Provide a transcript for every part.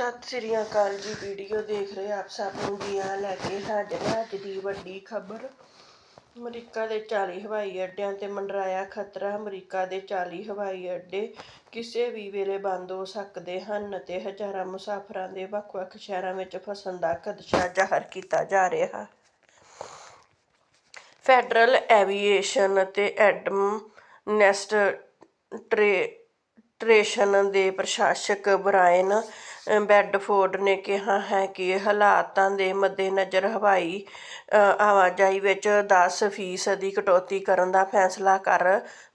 ਸਤਿ ਸ੍ਰੀ ਅਕਾਲ ਜੀ। ਵੀਡੀਓ ਦੇਖ ਰਹੇ ਆਪ ਸਭ ਨੂੰ ਜੀ ਲੈ ਕੇ ਹਾਜ਼ਰ ਹਾਂ ਅੱਜ ਦੀ ਵੱਡੀ ਖਬਰ। ਅਮਰੀਕਾ ਦੇ 40 ਹਵਾਈ ਅੱਡਿਆਂ ਤੇ ਮੰਡਰਾਇਆ ਖਤਰਾ ਅਮਰੀਕਾ ਦੇ 40 ਹਵਾਈ ਅੱਡੇ ਕਿਸੇ ਵੀ ਵੇਲੇ ਬੰਦ ਹੋ ਸਕਦੇ ਹਨ ਤੇ ਹਜ਼ਾਰਾਂ ਮੁਸਾਫਰਾਂ ਦੇ ਵੱਖ-ਵੱਖ ਸ਼ਹਿਰਾਂ ਵਿੱਚ ਫਸਣ ਦਾ ਖਦਸ਼ਾ ਜ਼ਾਹਰ ਕੀਤਾ ਜਾ ਰਿਹਾ। ਫੈਡਰਲ ਐਵੀਏਸ਼ਨ ਅਤੇ ਐਡਮ ਐਡਮਿਨਿਸਟ੍ਰੇਸ਼ਨ ਦੇ ਪ੍ਰਸ਼ਾਸਕ ਬਰਾਇਨ ਬੈਡਫੋਰਡ ਨੇ ਕਿਹਾ ਹੈ ਕਿ ਹਾਲਾਤਾਂ ਦੇ ਮੱਦੇਨਜ਼ਰ ਹਵਾਈ ਆਵਾਜਾਈ ਵਿੱਚ 10 ਫੀਸਦੀ ਕਟੌਤੀ ਕਰਨ ਦਾ ਫੈਸਲਾ ਕਰ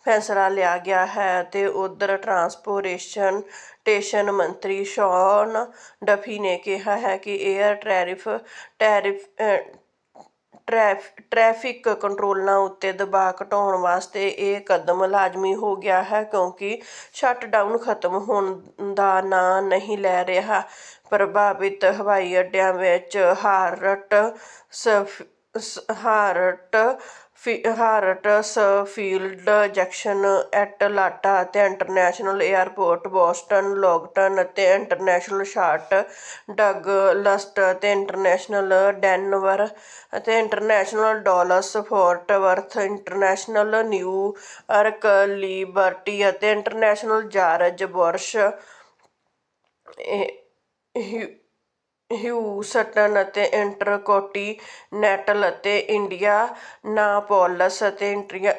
ਫੈਸਲਾ ਲਿਆ ਗਿਆ ਹੈ ਅਤੇ ਉਧਰ ਟਰਾਂਸਪੋਰਟੇਸ਼ਨ ਟੇਸ਼ਨ ਮੰਤਰੀ ਸ਼ੌਨ ਡਫੀ ਨੇ ਕਿਹਾ ਹੈ ਕਿ ਏਅਰ ਟੈਰਿਫ ਟੈਰਿਫ ਟ੍ਰੈਫਿਕ ਕੰਟਰੋਲਾਂ ਉੱਤੇ ਦਬਾਅ ਘਟਾਉਣ ਵਾਸਤੇ ਇਹ ਕਦਮ ਲਾਜ਼ਮੀ ਹੋ ਗਿਆ ਹੈ ਕਿਉਂਕਿ ਸ਼ਟਡਾਊਨ ਖਤਮ ਹੋਣ ਦਾ ਨਾਂ ਨਹੀਂ ਲੈ ਰਿਹਾ। ਪ੍ਰਭਾਵਿਤ ਹਵਾਈ ਅੱਡਿਆਂ ਵਿੱਚ ਹਾਰਟ ਸਫ ਹਾਰਟ ਫਿ, ਹਾਰਟਸ ਹਾਰਟਸਫੀਲਡ ਜੈਕਸਨ, ਐਟਲਾਂਟਾ ਅਤੇ ਇੰਟਰਨੈਸ਼ਨਲ ਏਅਰਪੋਰਟ, ਬੋਸਟਨ, ਲੋਗਟਨ ਅਤੇ ਇੰਟਰਨੈਸ਼ਨਲ ਸ਼ਾਰਟ, ਡਗਲਸਟ ਅਤੇ ਇੰਟਰਨੈਸ਼ਨਲ ਡੈਨਵਰ ਅਤੇ international Dallas, Fort Worth international New York Liberty ਅਤੇ ਇੰਟਰਨੈਸ਼ਨਲ ਜਾਰਜ ਬੁਸ਼ ਹਿਊਸਟਨ ਅਤੇ ਇੰਟਰਕੋਂਟੀਨੈਂਟਲ ਅਤੇ ਇੰਡੀਆਨਾਪੋਲਿਸ ਅਤੇ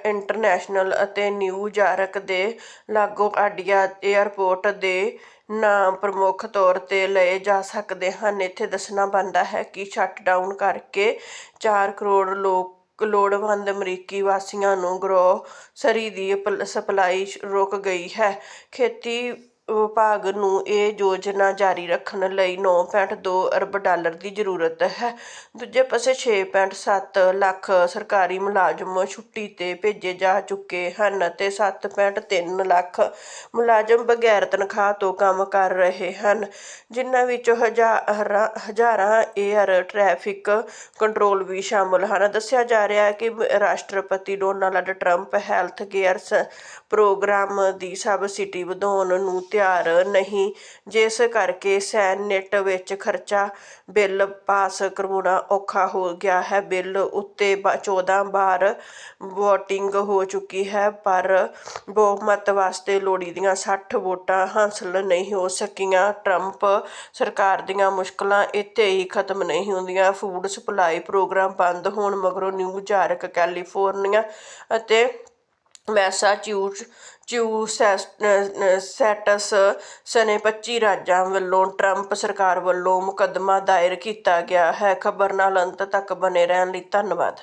ਇੰਟਰਨੈਸ਼ਨਲ ਅਤੇ ਨਿਊਯਾਰਕ ਦੇ ਲਾਗੋਆਰਡੀਆ ਏਅਰਪੋਰਟ ਦੇ ਨਾਮ ਪ੍ਰਮੁੱਖ ਤੌਰ ਤੇ ਲਏ ਜਾ ਸਕਦੇ ਹਨ। ਇੱਥੇ ਦੱਸਣਾ ਬਣਦਾ ਹੈ ਕਿ ਸ਼ਟਡਾਊਨ ਕਰਕੇ ਚਾਰ ਕਰੋੜ ਲੋਕ, ਲੋੜਵੰਦ ਅਮਰੀਕੀ ਵਾਸੀਆਂ ਨੂੰ ਗਰੋਸਰੀ ਦੀ ਸਪਲਾਈ ਰੁਕ ਗਈ ਹੈ। ਖੇਤੀ ਵਿਭਾਗ ਨੂੰ ਇਹ ਯੋਜਨਾ ਜਾਰੀ ਰੱਖਣ ਲਈ ਨੌ ਪੁਆਇੰਟ ਦੋ ਅਰਬ ਡਾਲਰ ਦੀ ਜ਼ਰੂਰਤ ਹੈ। ਦੂਜੇ ਪਾਸੇ ਛੇ ਪੁਆਇੰਟ ਸੱਤ ਲੱਖ ਸਰਕਾਰੀ ਮੁਲਾਜ਼ਮ ਛੁੱਟੀ ਤੇ ਭੇਜੇ ਜਾ ਚੁੱਕੇ ਹਨ ਅਤੇ ਸੱਤ ਪੁਆਇੰਟ ਤਿੰਨ ਲੱਖ ਮੁਲਾਜ਼ਮ ਬਗੈਰ ਤਨਖਾਹ ਤੋਂ ਕੰਮ ਕਰ ਰਹੇ ਹਨ, ਜਿਨ੍ਹਾਂ ਵਿੱਚੋਂ ਹਜ਼ਾਰਾਂ ਏਅਰ ਟ੍ਰੈਫਿਕ ਕੰਟਰੋਲ ਵੀ ਸ਼ਾਮਲ ਹਨ। ਦੱਸਿਆ ਜਾ ਰਿਹਾ ਹੈ ਕਿ ਰਾਸ਼ਟਰਪਤੀ ਡੋਨਾਲਡ ਟਰੰਪ ਹੈਲਥ ਕੇਅਰ ਸ ਪ੍ਰੋਗਰਾਮ ਦੀ ਸਬਸਿਡੀ ਵਧਾਉਣ ਨੂੰ ਤਿਆਰ ਨਹੀਂ। ਜਿਸ ਕਰਕੇ ਸੈਨੇਟ ਵਿੱਚ ਖਰਚਾ ਬਿੱਲ ਪਾਸ ਕਰਵਾਉਣਾ ਔਖਾ ਹੋ ਗਿਆ ਹੈ। ਬਿੱਲ ਉੱਤੇ ਚੌਦਾਂ ਵਾਰ ਵੋਟਿੰਗ ਹੋ ਚੁੱਕੀ ਹੈ, ਪਰ ਬਹੁਮਤ ਵਾਸਤੇ ਲੋੜੀਂਦੀਆਂ 60 ਵੋਟਾਂ ਹਾਸਲ ਨਹੀਂ ਹੋ ਸਕੀਆਂ। ਟਰੰਪ ਸਰਕਾਰ ਦੀਆਂ ਮੁਸ਼ਕਲਾਂ ਇੱਥੇ ਹੀ ਖਤਮ ਨਹੀਂ ਹੁੰਦੀਆਂ। ਫੂਡ ਸਪਲਾਈ ਪ੍ਰੋਗਰਾਮ ਬੰਦ ਹੋਣ ਮਗਰੋਂ ਨਿਊਯਾਰਕ ਕੈਲੀਫੋਰਨੀਆ ਅਤੇ ਮੈਸਾਚਿਊਸੈਟਸ ਸਣੇ 25 ਰਾਜਾਂ ਵੱਲੋਂ ਟਰੰਪ ਸਰਕਾਰ ਵੱਲੋਂ ਮੁਕੱਦਮਾ ਦਾਇਰ ਕੀਤਾ ਗਿਆ ਹੈ। ਖਬਰ ਨਾਲ ਅੰਤ ਤੱਕ ਬਣੇ ਰਹਿਣ ਲਈ ਧੰਨਵਾਦ।